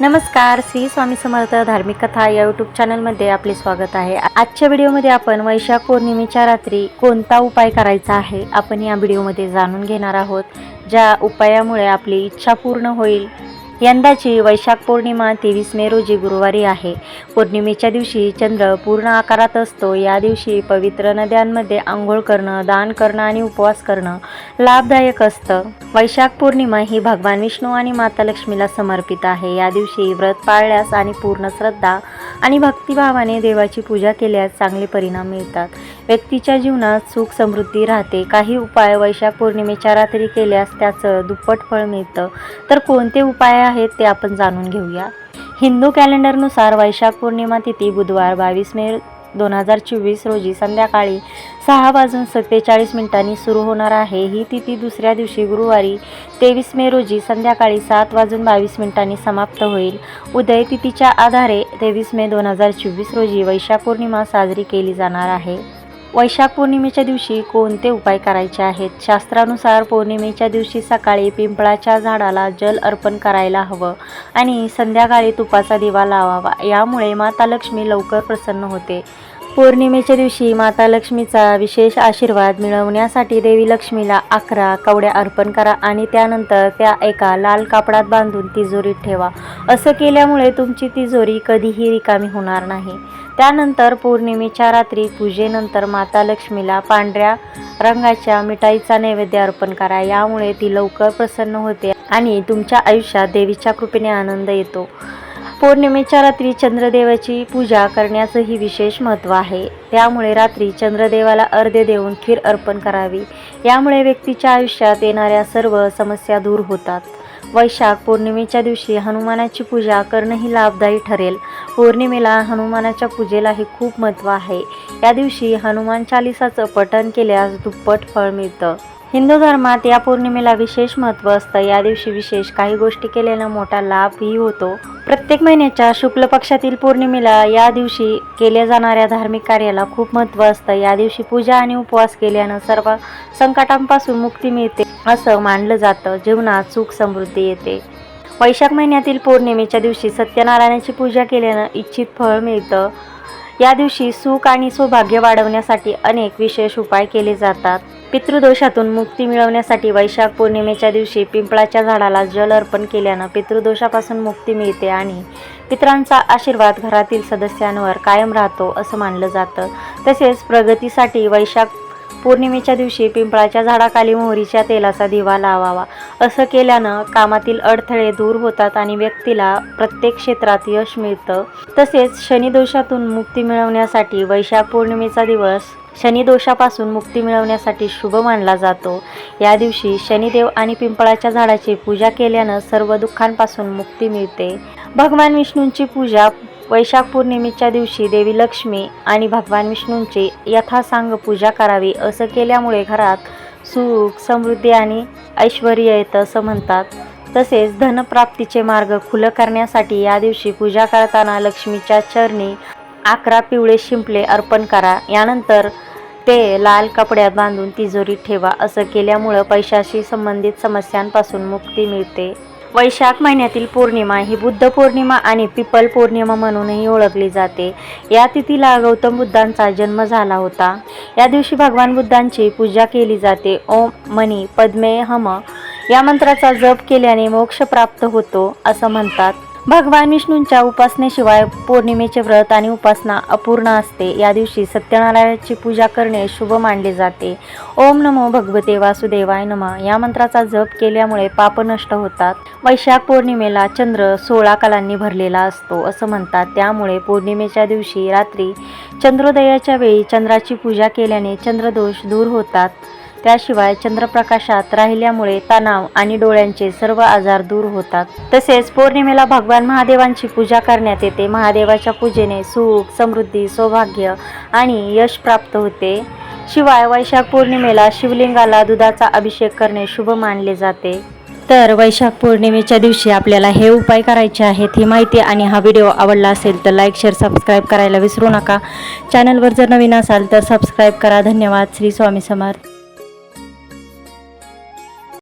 नमस्कार श्री स्वामी समर्थ धार्मिक कथा या यूट्यूब चॅनलमध्ये आपले स्वागत आहे. आजच्या व्हिडिओमध्ये आपण वैशाख पौर्णिमेच्या रात्री कोणता उपाय करायचा आहे आपण या व्हिडिओमध्ये जाणून घेणार आहोत. ज्या उपायामुळे आपली इच्छा पूर्ण होईल यंदाची वैशाख पौर्णिमा तेवीस मे रोजी गुरुवारी आहे. पौर्णिमेच्या दिवशी चंद्र पूर्ण आकारात असतो. या दिवशी पवित्र नद्यांमध्ये आंघोळ करणं दान करणं आणि उपवास करणं लाभदायक असतं. वैशाख पौर्णिमा ही भगवान विष्णू आणि माता लक्ष्मीला समर्पित आहे. या दिवशी व्रत पाळल्यास आणि पूर्ण श्रद्धा आणि भक्तिभावाने देवाची पूजा केल्यास चांगले परिणाम मिळतात. व्यक्तीच्या जीवनात सुख समृद्धी राहते. काही उपाय वैशाख पौर्णिमेच्या रात्री केल्यास त्याचं दुप्पट फळ मिळतं. तर कोणते उपाय आहेत ते आपण जाणून घेऊया. हिंदू कॅलेंडरनुसार वैशाख पौर्णिमा तिथी बुधवार बावीस मे दोन हजार चोवीस रोजी संध्याकाळी सहा वाजून सत्तेचाळीस मिनिटांनी सुरू होणार आहे. ही तिथी दुसऱ्या दिवशी गुरुवारी तेवीस मे रोजी संध्याकाळी सात वाजून बावीस मिनिटांनी समाप्त होईल. उदय तिथीच्या आधारे तेवीस मे दोन हजार चोवीस रोजी वैशाख पौर्णिमा साजरी केली जाणार आहे. वैशाख पौर्णिमेच्या दिवशी कोणते उपाय करायचे आहेत? शास्त्रानुसार पौर्णिमेच्या दिवशी सकाळी पिंपळाच्या झाडाला जल अर्पण करायला हवं आणि संध्याकाळी तुपाचा दिवा लावावा. यामुळे माता लक्ष्मी लवकर प्रसन्न होते. पौर्णिमेच्या दिवशी माता लक्ष्मीचा विशेष आशीर्वाद मिळवण्यासाठी देवी लक्ष्मीला अकरा कवड्या अर्पण करा आणि त्यानंतर त्या एका लाल कापडात बांधून तिजोरीत ठेवा. असं केल्यामुळे तुमची तिजोरी कधीही रिकामी होणार नाही. त्यानंतर पौर्णिमेच्या रात्री पूजेनंतर माता लक्ष्मीला पांढऱ्या रंगाच्या मिठाईचा नैवेद्य अर्पण करा. यामुळे ती लवकर प्रसन्न होते आणि तुमच्या आयुष्यात देवीच्या कृपेने आनंद येतो. पौर्णिमेच्या रात्री चंद्रदेवाची पूजा करण्याचंही विशेष महत्त्व आहे. त्यामुळे रात्री चंद्रदेवाला अर्ध्य देऊन खीर अर्पण करावी. यामुळे व्यक्तीच्या आयुष्यात येणाऱ्या सर्व समस्या दूर होतात. वैशाख पौर्णिमेच्या दिवशी हनुमानाची पूजा करणंही लाभदायी ठरेल. पौर्णिमेला हनुमानाच्या पूजेलाही खूप महत्त्व आहे. या दिवशी हनुमान चालिसाचं पठण केल्यास दुप्पट फळ मिळतं. हिंदू धर्मात या पौर्णिमेला विशेष महत्त्व असतं. या दिवशी विशेष काही गोष्टी केल्यानं मोठा लाभही होतो. प्रत्येक महिन्याच्या शुक्ल पक्षातील पौर्णिमेला या दिवशी केल्या जाणाऱ्या धार्मिक कार्याला खूप महत्त्व असतं. या दिवशी पूजा आणि उपवास केल्यानं सर्व संकटांपासून मुक्ती मिळते असं मानलं जातं. जीवनात सुख समृद्धी येते. वैशाख महिन्यातील पौर्णिमेच्या दिवशी सत्यनारायणाची पूजा केल्यानं इच्छित फळ मिळतं. या दिवशी सुख आणि सौभाग्य वाढवण्यासाठी अनेक विशेष उपाय केले जातात. पितृदोषातून मुक्ती मिळवण्यासाठी वैशाख पौर्णिमेच्या दिवशी पिंपळाच्या झाडाला जल अर्पण केल्यानं पितृदोषापासून मुक्ती मिळते आणि पितरांचा आशीर्वाद घरातील सदस्यांवर कायम राहतो असं मानलं जातं. तसेच प्रगतीसाठी वैशाख पौर्णिमेच्या दिवशी पिंपळाच्या झाडाखाली मोहरीच्या तेलाचा दिवा लावावा. असं केल्यानं कामातील अडथळे दूर होतात आणि व्यक्तीला प्रत्येक क्षेत्रात यश मिळतं. तसेच शनिदोषातून मुक्ती मिळवण्यासाठी वैशाख पौर्णिमेचा दिवस शनिदोषापासून मुक्ती मिळवण्यासाठी शुभ मानला जातो. या दिवशी शनिदेव आणि पिंपळाच्या झाडाची पूजा केल्यानं सर्व दुःखांपासून मुक्ती मिळते. भगवान विष्णूंची पूजा वैशाख पौर्णिमेच्या दिवशी देवी लक्ष्मी आणि भगवान विष्णूंची यथासांग पूजा करावी असं केल्यामुळे घरात सुख समृद्धी आणि ऐश्वर येतं असं म्हणतात. तसेच धनप्राप्तीचे मार्ग खुलं करण्यासाठी या दिवशी पूजा करताना लक्ष्मीच्या चरणी अकरा पिवळे शिंपले अर्पण करा. यानंतर ते लाल कपड्यात बांधून तिजोरीत ठेवा. असं केल्यामुळं पैशाशी संबंधित समस्यांपासून मुक्ती मिळते. वैशाख महिन्यातील पौर्णिमा ही बुद्ध पौर्णिमा आणि पिपल पौर्णिमा म्हणूनही ओळखली जाते. या तिथीला गौतम बुद्धांचा जन्म झाला होता. या दिवशी भगवान बुद्धांची पूजा केली जाते. ओम मनी पद्मे हम या मंत्राचा जप केल्याने मोक्ष प्राप्त होतो असं म्हणतात. भगवान विष्णूंच्या उपासनेशिवाय पौर्णिमेचे व्रत आणि उपासना अपूर्ण असते. या दिवशी सत्यनारायणाची पूजा करणे शुभ मानले जाते. ओम नमो भगवते वासुदेवाय नमः. या मंत्राचा जप केल्यामुळे पाप नष्ट होतात. वैशाख पौर्णिमेला चंद्र सोळा कलांनी भरलेला असतो असं म्हणतात. त्यामुळे पौर्णिमेच्या दिवशी रात्री चंद्रोदयाच्या वेळी चंद्राची पूजा केल्याने चंद्रदोष दूर होतात. त्याशिवाय चंद्रप्रकाशात राहिल्यामुळे तणाव आणि डोळ्यांचे सर्व आजार दूर होतात. तसेच पौर्णिमेला भगवान महादेवांची पूजा करण्यात येते. महादेवाच्या पूजेने सुख समृद्धी सौभाग्य आणि यश प्राप्त होते. शिवाय वैशाख पौर्णिमेला शिवलिंगाला दुधाचा अभिषेक करणे शुभ मानले जाते. तर वैशाख पौर्णिमेच्या दिवशी आपल्याला हे उपाय करायचे आहेत ही माहिती आणि हा व्हिडिओ आवडला असेल तर लाईक शेअर सबस्क्राईब करायला विसरू नका. चॅनलवर जर नवीन असाल तर सबस्क्राईब करा. धन्यवाद. श्री स्वामी समर्थ.